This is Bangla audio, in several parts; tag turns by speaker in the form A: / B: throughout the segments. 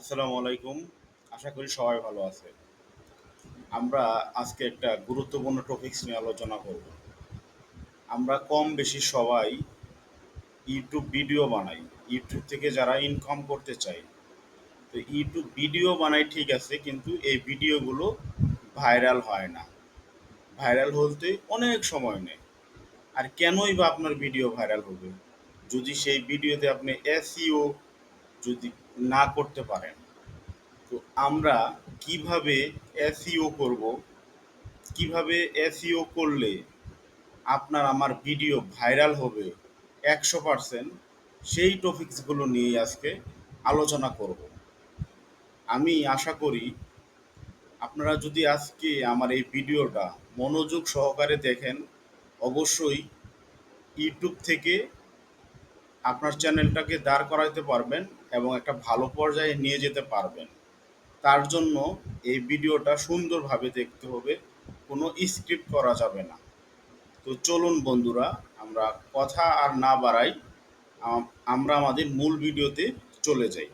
A: আসসালামু আলাইকুম। আশা করি সবাই ভালো আছে। আমরা আজকে একটা গুরুত্বপূর্ণ টপিকস নিয়ে আলোচনা করব। আমরা কম বেশি সবাই ইউটিউব ভিডিও বানাই। ইউটিউব থেকে যারা ইনকাম করতে চাই তো ইউটিউব ভিডিও বানাই ঠিক আছে, কিন্তু এই ভিডিওগুলো ভাইরাল হয় না। ভাইরাল হতে অনেক সময় নেয়। আর কেনই বা আপনার ভিডিও ভাইরাল হবে? যদি সেই ভিডিওতে আপনি এসইও যদি না করতে পারেন, তো আমরা কীভাবে এসইও করব, কীভাবে এসইও করলে আপনার আমার ভিডিও ভাইরাল হবে একশো পারসেন্ট, সেই টপিকসগুলো নিয়ে আজকে আলোচনা করব। আমি আশা করি আপনারা যদি আজকে আমার এই ভিডিওটা মনোযোগ সহকারে দেখেন, অবশ্যই ইউটিউব থেকে আপনার চ্যানেলটাকে দাঁড় করাইতে পারবেন এবং একটা ভালো পর্যায়ে নিয়ে যেতে পারবেন। তার জন্য এই ভিডিওটা সুন্দরভাবে দেখতে হবে, কোনো স্ক্রিপ্ট করা যাবে না। তো চলুন বন্ধুরা, আমরা কথা আর না বাড়াই আমরা আমাদের মূল ভিডিওতে চলে যাই।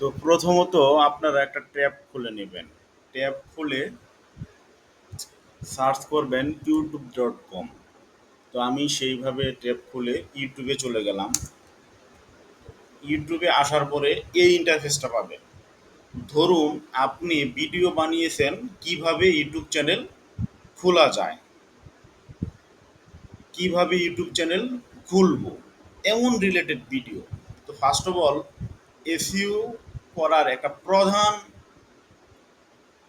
A: তো প্রথমত আপনারা একটা ট্যাব খুলে নেবেন। ট্যাব খুলে সার্চ করবেন ইউটিউব ডট কম তো আমি সেইভাবে ট্যাব খুলে ইউটিউবে চলে গেলাম। ইউটিউবে আসার পরে এই ইন্টারফেসটা পাবেন ধরুন আপনি ভিডিও বানিয়েছেন, কীভাবে ইউটিউব চ্যানেল খোলা যায়? কীভাবে ইউটিউব চ্যানেল খুলবো? এমন রিলেটেড ভিডিও তো ফার্স্ট অফ অল এসইউ করার একটা প্রধান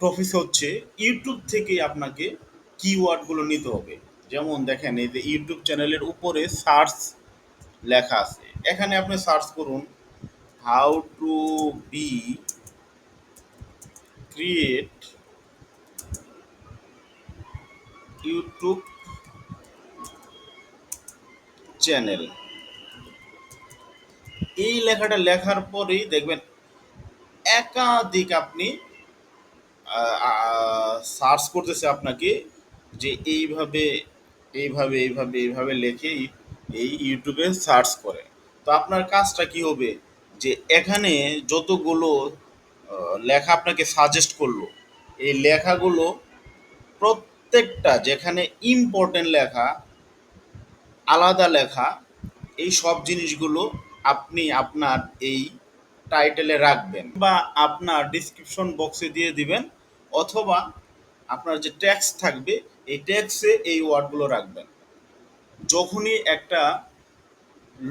A: প্রফেস হচ্ছে, ইউটিউব থেকে আপনাকে কিওয়ার্ডগুলো নিতে হবে। যেমন দেখেন, এই যে ইউটিউব চ্যানেলের উপরে সার্চ লেখা আছে। এখানে আপনি সার্চ করুন how to be create YouTube channel এই লেখাটা লেখার পরেই দেখবেন, একাধিক আপনি সার্চ করতেছে আপনাকে যে এইভাবে এইভাবে এইভাবে এইভাবে লেখে এই ইউটিউবে সার্চ করে। তো আপনার কাজটা কি হবে? যে এখানে যতগুলো লেখা আপনাকে সাজেস্ট করল, এই লেখাগুলো প্রত্যেকটা যেখানে ইম্পর্টেন্ট লেখা, আলাদা লেখা, এই সব জিনিসগুলো আপনি আপনার এই টাইটেলে রাখবেন বা আপনার ডিসক্রিপশন বক্সে দিয়ে দিবেন, অথবা আপনার যে ট্যাক্স থাকবে এই ট্যাক্সে এই ওয়ার্ডগুলো রাখবেন। যখনই একটা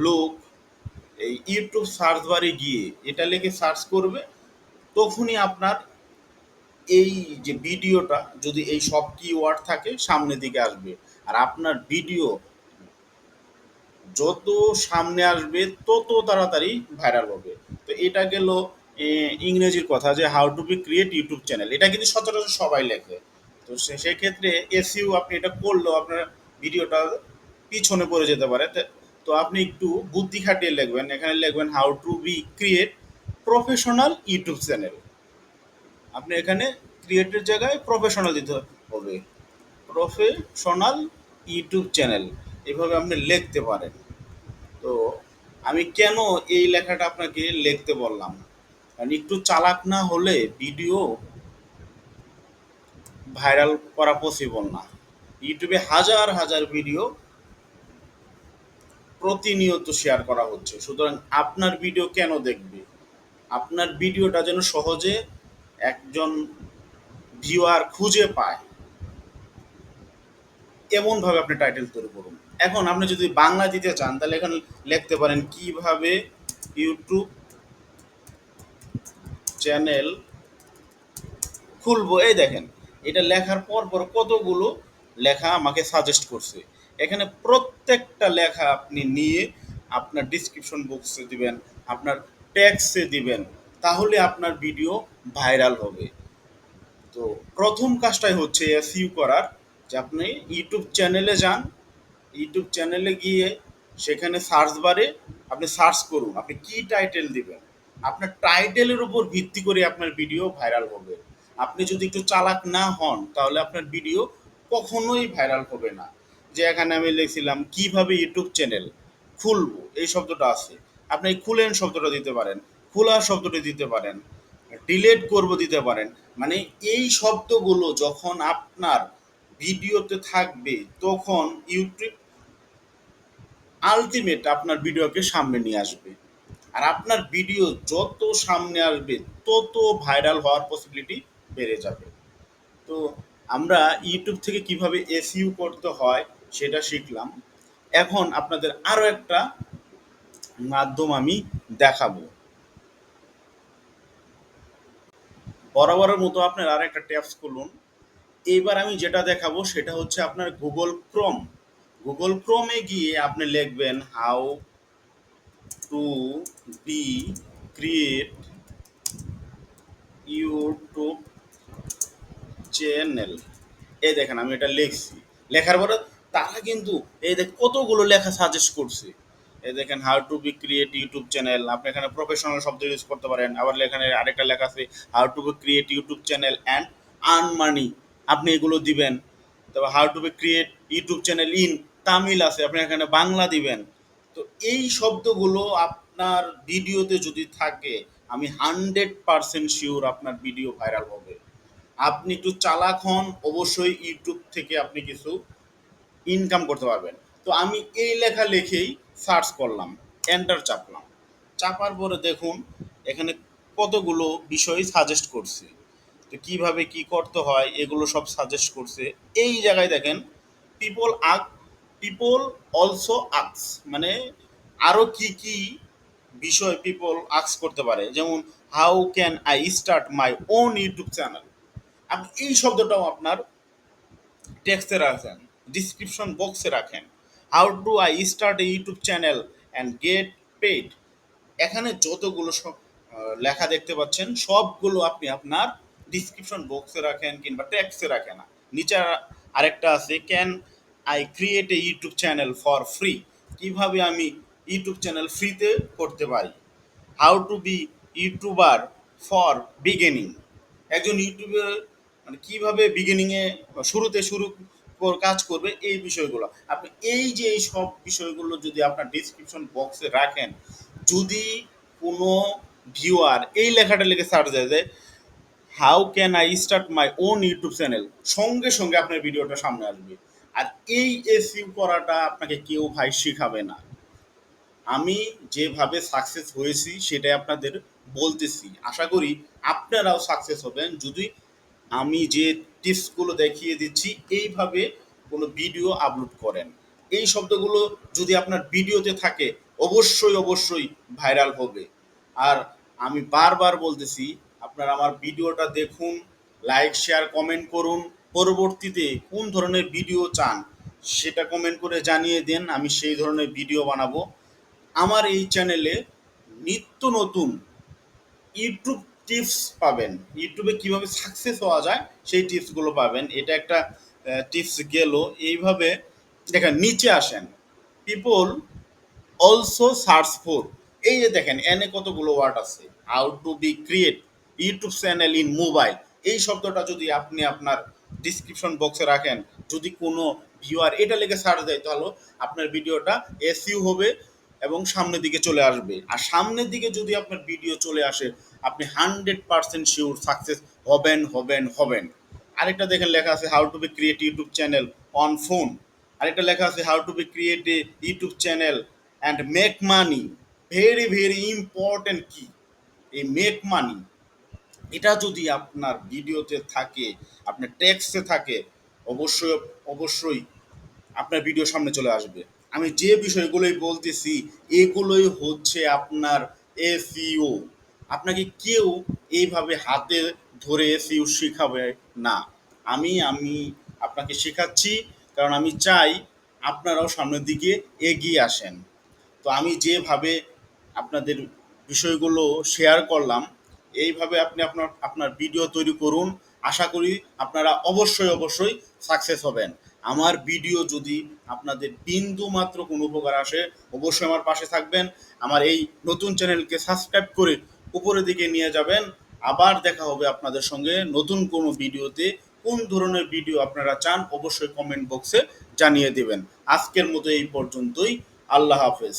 A: লোক এই ইউটিউব সার্চ বারে গিয়ে এটা লিখে সার্চ করবে, তখনই আপনার এই যে ভিডিওটা যদি এই সব কিওয়ার্ড থাকে, সামনের দিকে আসবে। আর আপনার ভিডিও যত সামনে আসবে, তত তাড়াতাড়ি ভাইরাল হবে। তো এটা গেল ইংরেজির কথা যে how to be create YouTube channel এটা কিন্তু সচরাচর সবাই লেখে। তো সেক্ষেত্রে এসইউ আপনি এটা করলেও আপনার ভিডিওটা পিছনে পড়ে যেতে পারে। তো আপনি একটু বুদ্ধি খাটিয়ে লিখবেন। এখানে লিখবেন how to be create professional YouTube channel আপনি এখানে ক্রিয়েটের জায়গায় প্রফেশনাল দিতে হবে। প্রফেশনাল ইউটিউব চ্যানেল এভাবে আপনি লিখতে পারেন। তো আমি কেন এই লেখাটা আপনাকে লিখতে বললাম? কারণ একটু চালাক না হলে ভিডিও ভাইরাল করা পসিবল না। ইউটিউবে হাজার হাজার ভিডিও প্রতিনিয়ত শেয়ার করা হচ্ছে। সুতরাং আপনার ভিডিও কেন দেখবে? আপনার ভিডিওটা যেন সহজে একজন ভিউয়ার খুঁজে পায়। এমনভাবে আপনি টাইটেল তৈরি করুন। এখন আপনি যদি বাংলা দিতে চান, তাহলে এখানে লিখতে পারেন কীভাবে ইউটিউব চ্যানেল খুলবো। এই দেখেন এটা লেখার পর পর কতগুলো লেখা আমাকে সাজেস্ট করছে। এখানে প্রত্যেকটা লেখা আপনি নিয়ে আপনার ডিসক্রিপশন বক্সে দিবেন, আপনার ট্যাক্সে দিবেন, তাহলে আপনার ভিডিও ভাইরাল হবে। তো প্রথম কাজটাই হচ্ছে এসইউ করার, যে আপনি ইউটিউব চ্যানেলে যান ইউটিউব চ্যানেলে গিয়ে সেখানে সার্চ বারে আপনি সার্চ করুন, আপনি কি টাইটেল দিবেন, আপনার টাইটেলের উপর ভিত্তি করে আপনার ভিডিও ভাইরাল হবে। আপনি যদি একটু চালাক না হন, তাহলে আপনার ভিডিও কখনোই ভাইরাল হবে না। যে এখানে আমি লিখছিলাম, কীভাবে ইউটিউব চ্যানেল খুলবো? এই শব্দটা আছে। আপনি খুলেন শব্দটা দিতে পারেন, খোলা শব্দটি দিতে পারেন ডিলেট করব দিতে পারেন। মানে এই শব্দগুলো যখন আপনার ভিডিওতে থাকবে, তখন ইউটিউব আলটিমেট আপনার ভিডিওকে সামনে নিয়ে আসবে। আর আপনার ভিডিও যত সামনে আসবে, তত ভাইরাল হওয়ার পসিবিলিটি বেড়ে যাবে। তো আমরা ইউটিউব থেকে কীভাবে এসইউ করতে হয় সেটা শিখলাম। এখন আপনাদের আরও একটা মাধ্যম আমি দেখাবো। বরাবরের মতো আপনার আর একটা ট্যাপস খুলুন। এইবার আমি যেটা দেখাবো সেটা হচ্ছে আপনার গুগল ক্রোম গুগল ক্রোমে গিয়ে আপনি লিখবেন how to be create YouTube channel এই দেখেন, আমি এটা লিখছি। লেখার পরে তারা কিন্তু এই দেখ কতগুলো লেখা সাজেস্ট করছে। এই দেখেন how to be create YouTube channel আপনি এখানে প্রফেশনাল শব্দ ইউজ করতে পারেন। আবার এখানে আরেকটা লেখা আছে how to be create YouTube channel and earn money আপনি এগুলো দিবেন। তারপর how to be create YouTube channel in Tamil আছে, আপনি এখানে বাংলা দিবেন। তো এই শব্দগুলো আপনার ভিডিওতে যদি থাকে, আমি হান্ড্রেড পারসেন্ট শিওর আপনার ভিডিও ভাইরাল হবে। আপনি একটু চালাক হন, অবশ্যই ইউটিউব থেকে আপনি কিছু ইনকাম করতে পারবেন। তো আমি এই লেখা লিখেই সার্চ করলাম এন্টার চাপলাম। চাপার পরে দেখুন, এখানে কতগুলো বিষয় সাজেস্ট করছে। তো কীভাবে কি করতে হয়, এগুলো সব সাজেস্ট করছে। এই জায়গায় দেখেন পিপল আক পিপল অলসো আক্স মানে আরও কি কি বিষয় পিপল আক্স করতে পারে। যেমন how can I start my own YouTube channel এই শব্দটাও আপনার টেক্সটে রাখেন ডিসক্রিপশন বক্সে রাখেন। How to I start a YouTube channel and get paid এখানে যতগুলো সব লেখা দেখতে পাচ্ছেন, সবগুলো আপনি আপনার ডিসক্রিপশন বক্সে রাখেন কিংবা ট্যাক্সে রাখেন নিচে আর- আরেকটা আছে can I create a YouTube channel for free কীভাবে আমি ইউটিউব চ্যানেল ফ্রিতে করতে পারি? How to be YouTuber for beginning একজন ইউটিউবার মানে কীভাবে বিগিনিংয়ে শুরুতে শুরু কাজ করবে এই বিষয়গুলো। আপনি এই যে এই সব বিষয়গুলো যদি আপনার ডিসক্রিপশন বক্সে রাখেন, যদি কোনো ভিউয়ার এই লেখাটা লিখে সার্চ দেয় যে how can I start my own YouTube channel সঙ্গে সঙ্গে আপনার ভিডিওটা সামনে আসবে। আর এই এসইউ করাটা আপনাকে কেউ ভাই শেখাবে না। আমি যেভাবে সাকসেস হয়েছি সেটাই আপনাদের বলতেছি। আশা করি আপনারাও সাকসেস হবেন। যদি আমি যে টিপসগুলো দেখিয়ে দিচ্ছি, এইভাবে কোনো ভিডিও আপলোড করেন। এই শব্দগুলো যদি আপনার ভিডিওতে থাকে, অবশ্যই অবশ্যই ভাইরাল হবে। আর আমি বারবার বলতেছি, আপনারা আমার ভিডিওটা দেখুন, লাইক, শেয়ার, কমেন্ট করুন। পরবর্তীতে কোন ধরনের ভিডিও চান, সেটা কমেন্ট করে জানিয়ে দেন, আমি সেই ধরনের ভিডিও বানাবো। আমার এই চ্যানেলে নিত্য নতুন ইউটিউব টিপস পাবেন। ইউটিউবে কীভাবে সাকসেস হওয়া যায়, সেই টিপসগুলো পাবেন। এটা একটা টিপস গেল। এইভাবে দেখেন, নিচে আসেন। পিপল অলসো সার্চ ফর এই যে দেখেন, এনে কতগুলো ওয়ার্ড আছে? How to be create YouTube channel in mobile এই শব্দটা যদি আপনি আপনার ডিসক্রিপশন বক্সে রাখেন, যদি কোনো ভিউয়ার এটা লেগে সার্চ দেয়, তাহলে আপনার ভিডিওটা এসইউ হবে এবং সামনের দিকে চলে আসবে। আর সামনের দিকে যদি আপনার ভিডিও চলে আসে, আপনি হান্ড্রেড পার্সেন্ট শিওর সাকসেস হবেন হবেন হবেন। আরেকটা দেখেন লেখা আছে how to be create YouTube channel on phone আরেকটা লেখা আছে how to be create a YouTube channel and make money very very important কি? এই মেক মানি এটা যদি আপনার ভিডিওতে থাকে, আপনার টেক্সটে থাকে, অবশ্যই অবশ্যই আপনার ভিডিও সামনে চলে আসবে। আমি যে বিষয়গুলোই বলতেছি, এগুলোই হচ্ছে আপনার এসইও। আপনাকে কেউ এইভাবে হাতে ধরে এসইও শেখাবে না। আমি আমি আপনাকে শেখাচ্ছি, কারণ আমি চাই আপনারাও সামনের দিকে এগিয়ে আসেন। তো আমি যেভাবে আপনাদের বিষয়গুলো শেয়ার করলাম, এইভাবে আপনি আপনার আপনার ভিডিও তৈরি করুন। আশা করি আপনারা অবশ্যই অবশ্যই সাকসেস হবেন। আমার ভিডিও যদি আপনাদের বিন্দু মাত্র কোনো উপকার আসে, অবশ্যই আমার পাশে থাকবেন। আমার এই নতুন চ্যানেলকে সাবস্ক্রাইব করে উপরের দিকে নিয়ে যাবেন। আবার দেখা হবে আপনাদের সঙ্গে নতুন কোনো ভিডিওতে। কোন ধরনের ভিডিও আপনারা চান, অবশ্যই কমেন্ট বক্সে জানিয়ে দেবেন। আজকের মতো এই পর্যন্তই। আল্লাহ হাফেজ।